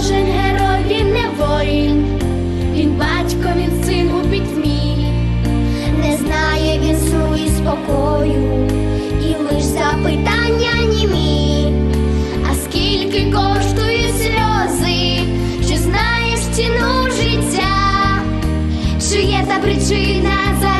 кожен герой він не воїн, він батько, він син у пітьмі. Не знає він сну і спокою, і лиш запитання німі. А скільки коштують сльози, чи знаєш ціну життя? Чи є та причина, за